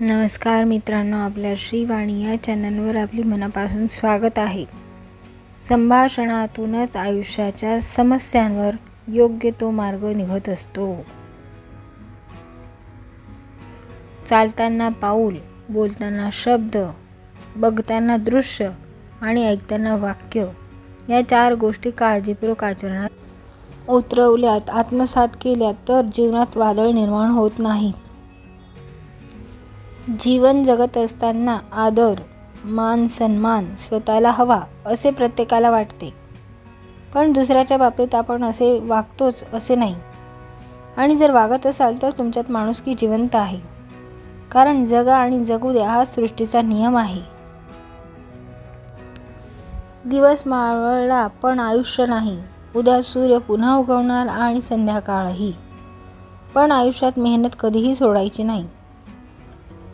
नमस्कार मित्रांनो आपल्या श्रीवाणी या चॅनलवर आपली मनापासून स्वागत आहे. संभाषणातूनच आयुष्याच्या समस्यांवर योग्य तो मार्ग निघत असतो. चालताना पाऊल बोलताना शब्द बघताना दृश्य आणि ऐकताना वाक्य या चार गोष्टी काळजीपूर्वक आचरणात उतरवल्यात आत्मसात केल्या तर जीवनात वादळ निर्माण होत नाहीत. जीवन जगत असताना आदर मान सन्मान स्वतःला हवा असे प्रत्येकाला वाटते. पण दुसऱ्याच्या बाबतीत आपण असे वागतोच असे नाही. आणि जर वागत असाल तर तुमच्यात माणुसकी जिवंत आहे. कारण जगा आणि जगू द्या हा सृष्टीचा नियम आहे. दिवस मावळला पण आयुष्य नाही. उद्या सूर्य पुन्हा उगवणार आणि संध्याकाळही. पण आयुष्यात मेहनत कधीही सोडायची नाही.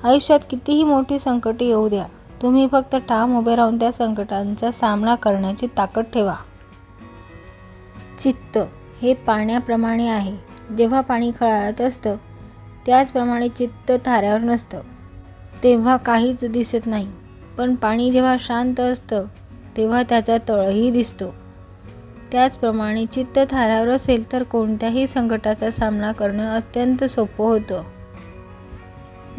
आयुष्यात कितीही मोठी संकटे येऊ द्या तुम्ही फक्त ठाम उभे राहून त्या संकटांचा सामना करण्याची ताकद ठेवा. चित्त हे पाण्याप्रमाणे आहे. जेव्हा पाणी खळाळत असतं त्याचप्रमाणे चित्त थाऱ्यावर नसतं. तेव्हा काहीच दिसत नाही. पण पाणी जेव्हा शांत असतं तेव्हा त्याचा तळही दिसतो. त्याचप्रमाणे चित्त थाऱ्यावर असेल तर कोणत्याही संकटाचा सामना करणं अत्यंत सोपं होतं.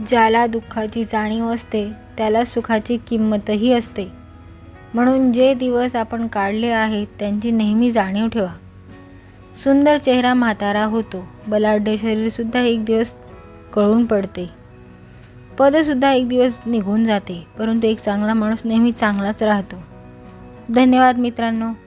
ज्याला दुःखाची जाणीव असते त्याला सुखाची किंमतही असते. म्हणून जे दिवस आपण काढले आहेत त्यांची नेहमी जाणीव ठेवा. सुंदर चेहरा म्हातारा होतो. बलाढ्य शरीरसुद्धा एक दिवस कळून पडते. पदसुद्धा एक दिवस निघून जाते परंतु एक चांगला माणूस नेहमी चांगलाच राहतो. धन्यवाद मित्रांनो.